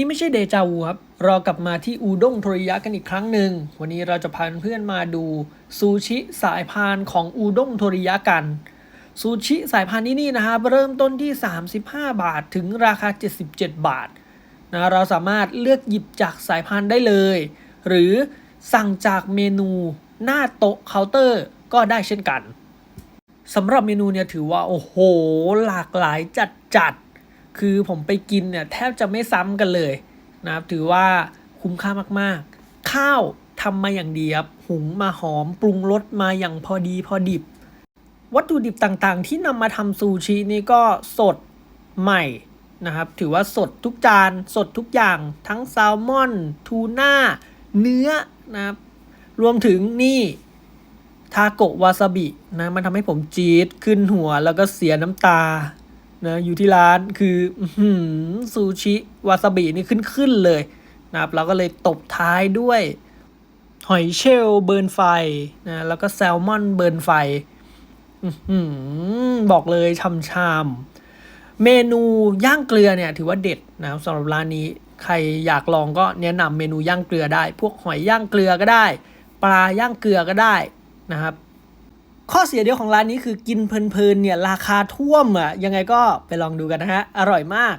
นี่ไม่ใช่เดจาวูครับเรากลับมาที่อูด้งโทริยะกันอีกครั้งหนึ่ง วันนี้เราจะพาเพื่อนมาดูซูชิสายพานของอูด้งโทริยะกัน ซูชิสายพานที่นี่นะครับเริ่มต้นที่ 35 บาทถึงราคา 77 บาทนะเราสามารถเลือกหยิบจากสายพานได้เลย หรือสั่งจากเมนูหน้าโต๊ะเคาน์เตอร์ก็ได้เช่นกันสำหรับเมนูเนี่ยถือว่า โอ้โห หลากหลายจัดจัด คือผมไปกินเนี่ยแทบจะไม่ซ้ำกันเลยนะครับ ถือว่าคุ้มค่ามากๆ ข้าวทำมาอย่างดีครับหุงมาหอมปรุงรสมาอย่างพอดีพอดิบ วัตถุดิบต่างๆ ที่นำมาทำซูชินี่ก็สดใหม่นะครับ ถือว่าสดทุกจานสดทุกอย่างทั้งแซลมอน ทูน่า เนื้อนะครับ รวมถึงนี่ทาโกะวาซาบินะมันทำให้ผมจี๊ดขึ้นหัวแล้วก็เสียน้ำตา นะอยู่ที่ร้านคือซูชิวาซาบินี่ขึ้นขึ้นๆเลยนะครับเราก็เลยตบท้ายด้วย หอยเชลล์เบิร์นไฟนะแล้วก็แซลมอนเบิร์นไฟบอกเลยชำๆเมนูย่างเกลือเนี่ยถือว่าเด็ดนะครับสำหรับร้านนี้ใครอยากลองก็แนะนำเมนูย่างเกลือได้ พวกหอยย่างเกลือก็ได้ ปลาย่างเกลือก็ได้นะครับ ข้อเสียเดียวของร้านนี้คือกินเพลินๆเนี่ยราคาท่วมอะยังไงก็ไปลองดูกันนะฮะ อร่อยมาก